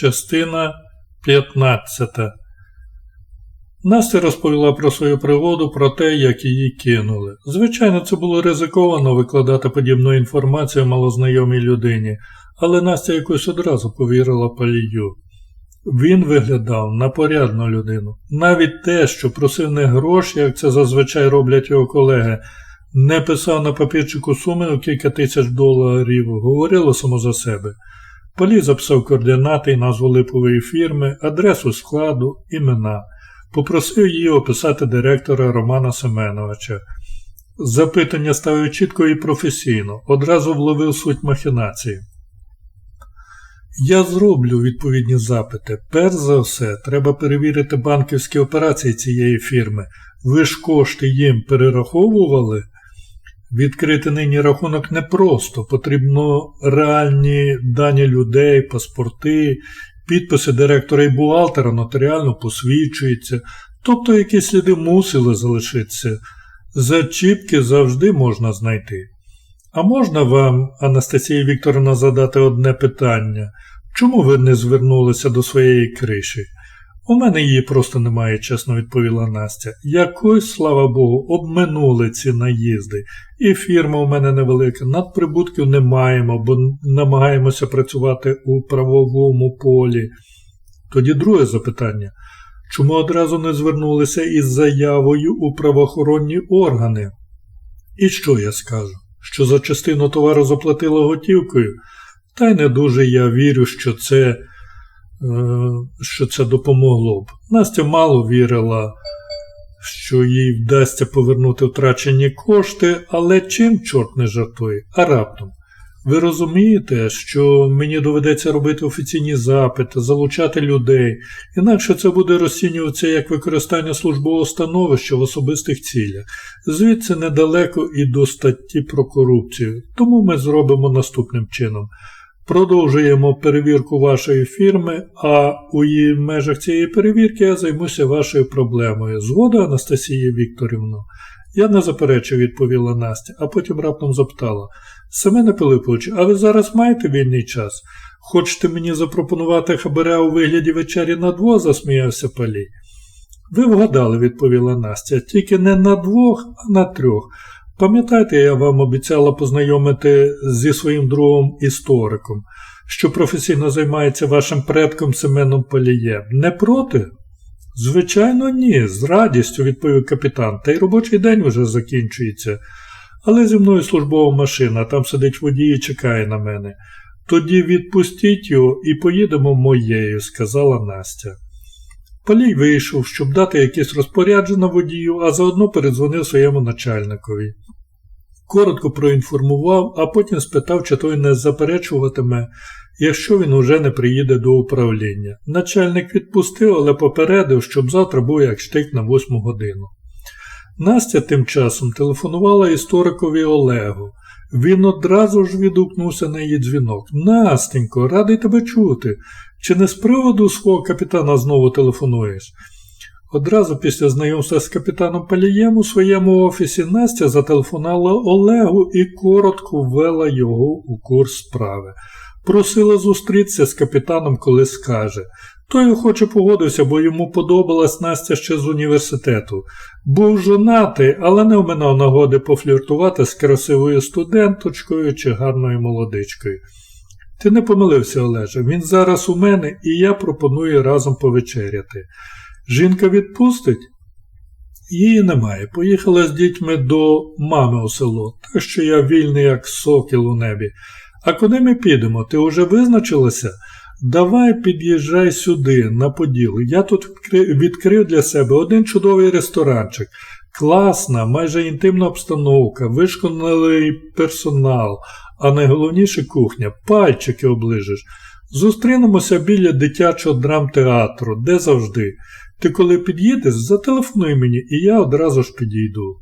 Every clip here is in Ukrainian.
Частина 15 Настя розповіла про свою пригоду, про те, як її кинули. Звичайно, це було ризиковано викладати подібну інформацію малознайомій людині, але Настя якось одразу повірила палію. Він виглядав на порядну людину. Навіть те, що просив не гроші, як це зазвичай роблять його колеги, не писав на папірчику суми у кілька тисяч доларів, говорило само за себе. Полі записав координати і назву липової фірми, адресу складу, імена. Попросив її описати директора Романа Семеновича. Запитання ставив чітко і професійно, одразу вловив суть махінації. Я зроблю відповідні запити. Перш за все, треба перевірити банківські операції цієї фірми. Ви ж кошти їм перераховували? Відкрити нині рахунок непросто, потрібно реальні дані людей, паспорти, підписи директора і бухгалтера нотаріально посвідчуються, тобто якісь сліди мусили залишитися. Зачіпки завжди можна знайти. А можна вам, Анастасія Вікторовна, задати одне питання? Чому ви не звернулися до своєї криші? У мене її просто немає, чесно відповіла Настя. Якось, слава Богу, обминули ці наїзди, і фірма у мене невелика, надприбутків не маємо, бо намагаємося працювати у правовому полі. Тоді друге запитання. Чому одразу не звернулися із заявою у правоохоронні органи? І що я скажу? Що за частину товару заплатила готівкою? Та й не дуже я вірю, що це що це допомогло б. Настя мало вірила, що їй вдасться повернути втрачені кошти, але чим чорт не жартує, а раптом. Ви розумієте, що мені доведеться робити офіційні запити, залучати людей, інакше це буде розцінюватися як використання службового становища в особистих цілях. Звідси недалеко і до статті про корупцію. Тому ми зробимо наступним чином. Продовжуємо перевірку вашої фірми, а у її межах цієї перевірки я займуся вашою проблемою. Згода, Анастасія Вікторівна? Я не заперечив, відповіла Настя, а потім раптом запитала Семене Пилипович, а ви зараз маєте вільний час? Хочете мені запропонувати хабаря у вигляді вечері на двох? засміявся Палій. Ви вгадали, відповіла Настя, тільки не на двох, а на трьох. Пам'ятаєте, я вам обіцяла познайомити зі своїм другом істориком, що професійно займається вашим предком Семеном Полієм. Не проти? Звичайно, ні, з радістю, відповів капітан, та й робочий день вже закінчується. Але зі мною службова машина, там сидить водій і чекає на мене. Тоді відпустіть його і поїдемо моєю, сказала Настя. Палій вийшов, щоб дати якесь розпорядження водію, а заодно передзвонив своєму начальникові. Коротко проінформував, а потім спитав, чи той не заперечуватиме, якщо він уже не приїде до управління. Начальник відпустив, але попередив, щоб завтра був як штик на восьму годину. Настя тим часом телефонувала історикові Олегу. Він одразу ж відгукнувся на її дзвінок. Настенько, радий тебе чути. Чи не з приводу свого капітана знову телефонуєш? Одразу після знайомства з капітаном Палієм у своєму офісі Настя зателефонувала Олегу і коротко ввела його у курс справи. Просила зустрітися з капітаном, коли скаже. Той охоче погодився, бо йому подобалась Настя ще з університету. Був жонатий, але не оминав нагоди пофліртувати з красивою студенточкою чи гарною молодичкою. Ти не помилився, Олеже, він зараз у мене і я пропоную разом повечеряти. Жінка відпустить? Її немає. Поїхала з дітьми до мами у село, так що я вільний, як сокіл у небі. А куди ми підемо? Ти вже визначилася? Давай під'їжджай сюди, на Поділ. Я тут відкрив для себе один чудовий ресторанчик. Класна, майже інтимна обстановка, вишконаний персонал, а найголовніше кухня, пальчики оближиш. Зустрінемося біля дитячого драмтеатру, де завжди. Ти коли під'їдеш, зателефонуй мені, і я одразу ж підійду.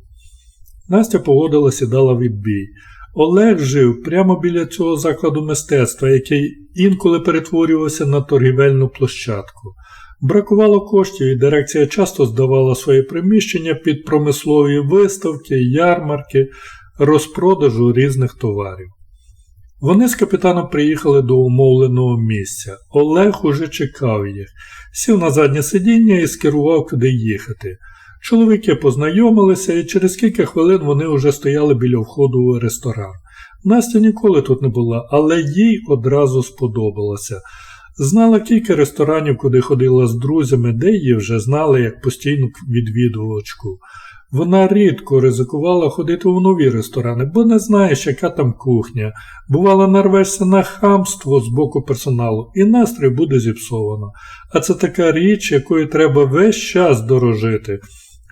Настя погодилась і дала відбій. Олег жив прямо біля цього закладу мистецтва, який інколи перетворювався на торгівельну площадку. Бракувало коштів, і дирекція часто здавала своє приміщення під промислові виставки, ярмарки, розпродажу різних товарів. Вони з капітаном приїхали до умовленого місця. Олег уже чекав їх, сів на заднє сидіння і скерував, куди їхати. Чоловіки познайомилися, і через кілька хвилин вони вже стояли біля входу у ресторан. Настя ніколи тут не була, але їй одразу сподобалося. Знала кілька ресторанів, куди ходила з друзями, де її вже знали як постійну відвідувачку. Вона рідко ризикувала ходити у нові ресторани, бо не знаєш, яка там кухня. Бувало, нарвешся на хамство з боку персоналу, і настрій буде зіпсовано. А це така річ, якою треба весь час дорожити.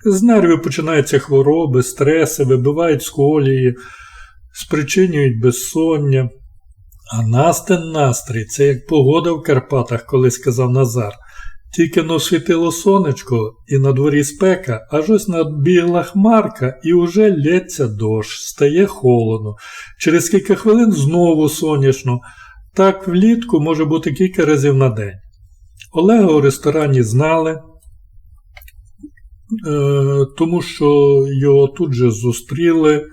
З нервів починаються хвороби, стреси, вибивають з колії, спричинюють безсоння. А Настин настрій це як погода в Карпатах, коли сказав Назар. Тільки но світило сонечко, і на дворі спека, аж ось надбігла хмарка, і уже лється дощ, стає холодно. Через кілька хвилин знову сонячно. Так влітку може бути кілька разів на день. Олега у ресторані знали, е, тому що його тут же зустріли, е,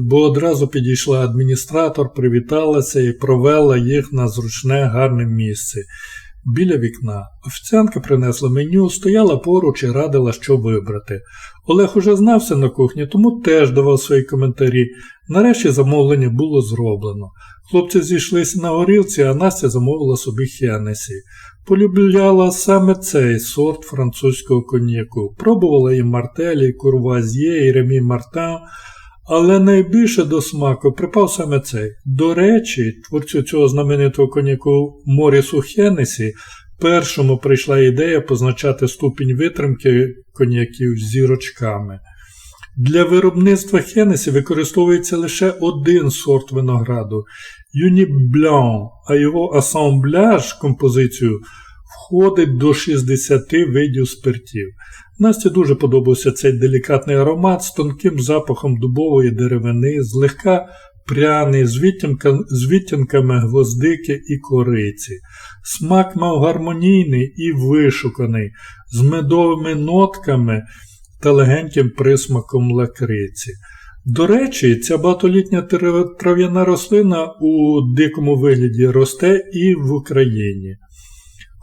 бо одразу підійшла адміністратор, привіталася і провела їх на зручне гарне місце. Біля вікна. Офіціантка принесла меню, стояла поруч і радила, що вибрати. Олег уже знався на кухні, тому теж давав свої коментарі. Нарешті замовлення було зроблено. Хлопці зійшлися на горілці, а Настя замовила собі Хенесі. Полюбляла саме цей сорт французького коньяку. Пробувала і Мартелі, і Курвазьє, і Ремі Мартан, але найбільше до смаку припав саме цей. До речі, творцю цього знаменитого коньяку Морісу Хенесі першому прийшла ідея позначати ступінь витримки коньяків зірочками. Для виробництва Хенесі використовується лише один сорт винограду Юні Blanc, а його асамбляж композицію входить до 60 видів спиртів. Насті дуже подобався цей делікатний аромат з тонким запахом дубової деревини, злегка пряний, з, відтінка, з відтінками гвоздики і кориці. Смак мав гармонійний і вишуканий, з медовими нотками та легеньким присмаком лакриці. До речі, ця багатолітня трав'яна рослина у дикому вигляді росте і в Україні.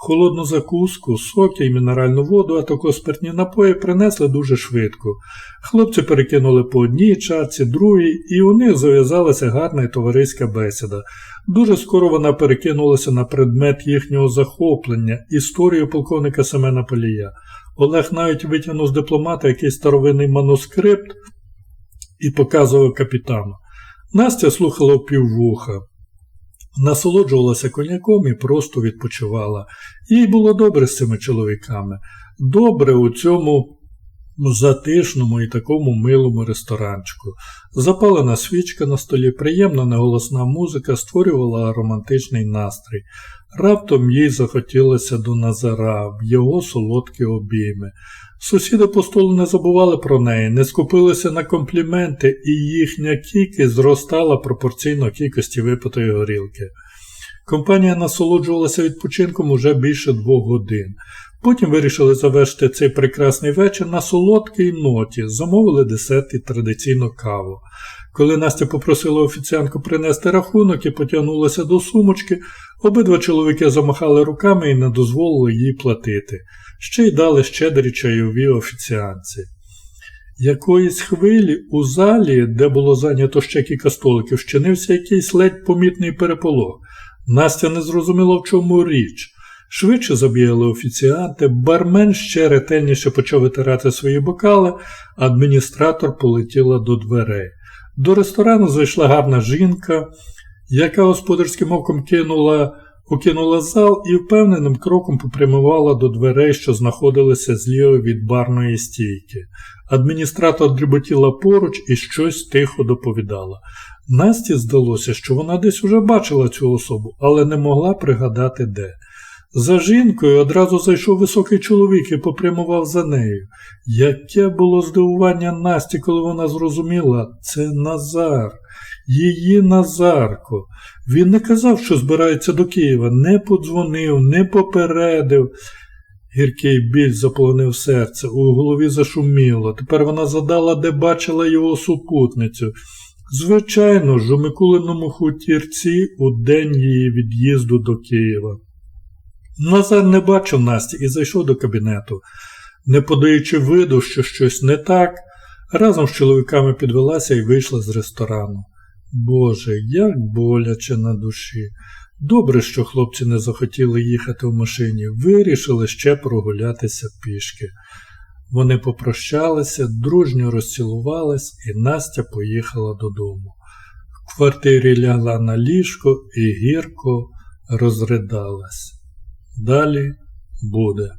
Холодну закуску, соки і мінеральну воду, а також спиртні напої принесли дуже швидко. Хлопці перекинули по одній чарці, другій, і у них зав'язалася гарна і товариська бесіда. Дуже скоро вона перекинулася на предмет їхнього захоплення, історію полковника Семена Полія. Олег навіть витягнув з дипломата якийсь старовинний манускрипт і показував капітану. Настя слухала впіввуха насолоджувалася коньяком і просто відпочивала. Їй було добре з цими чоловіками, добре у цьому затишному і такому милому ресторанчику. Запалена свічка на столі, приємна неголосна музика створювала романтичний настрій. Раптом їй захотілося до Назара в його солодкі обійми. Сусіди по столу не забували про неї, не скупилися на компліменти, і їхня кількість зростала пропорційно кількості випитої горілки. Компанія насолоджувалася відпочинком уже більше двох годин. Потім вирішили завершити цей прекрасний вечір на солодкій ноті, замовили десерт і традиційну каву. Коли Настя попросила офіціантку принести рахунок і потягнулася до сумочки, обидва чоловіки замахали руками і не дозволили їй платити ще й дали щедрі чайові офіціанці. Якоїсь хвилі у залі, де було зайнято ще кілька столиків, щинився якийсь ледь помітний переполох. Настя не зрозуміла, в чому річ. Швидше забігали офіціанти, бармен ще ретельніше почав витирати свої бокали, адміністратор полетіла до дверей. До ресторану зайшла гарна жінка, яка господарським оком кинула покинула зал і впевненим кроком попрямувала до дверей, що знаходилися зліва від барної стійки. Адміністратор дріботіла поруч і щось тихо доповідала. Насті здалося, що вона десь уже бачила цю особу, але не могла пригадати де. За жінкою одразу зайшов високий чоловік і попрямував за нею. Яке було здивування Насті, коли вона зрозуміла, це Назар, її Назарко. Він не казав, що збирається до Києва, не подзвонив, не попередив. Гіркий біль заполонив серце, у голові зашуміло. Тепер вона задала, де бачила його супутницю. Звичайно ж, у Микулиному хутірці у день її від'їзду до Києва. Назар не бачив Насті і зайшов до кабінету. Не подаючи виду, що щось не так, разом з чоловіками підвелася і вийшла з ресторану. Боже, як боляче на душі. Добре, що хлопці не захотіли їхати в машині, вирішили ще прогулятися пішки. Вони попрощалися, дружньо розцілувались, і Настя поїхала додому. В квартирі лягла на ліжко і гірко розридалась. Далі буде.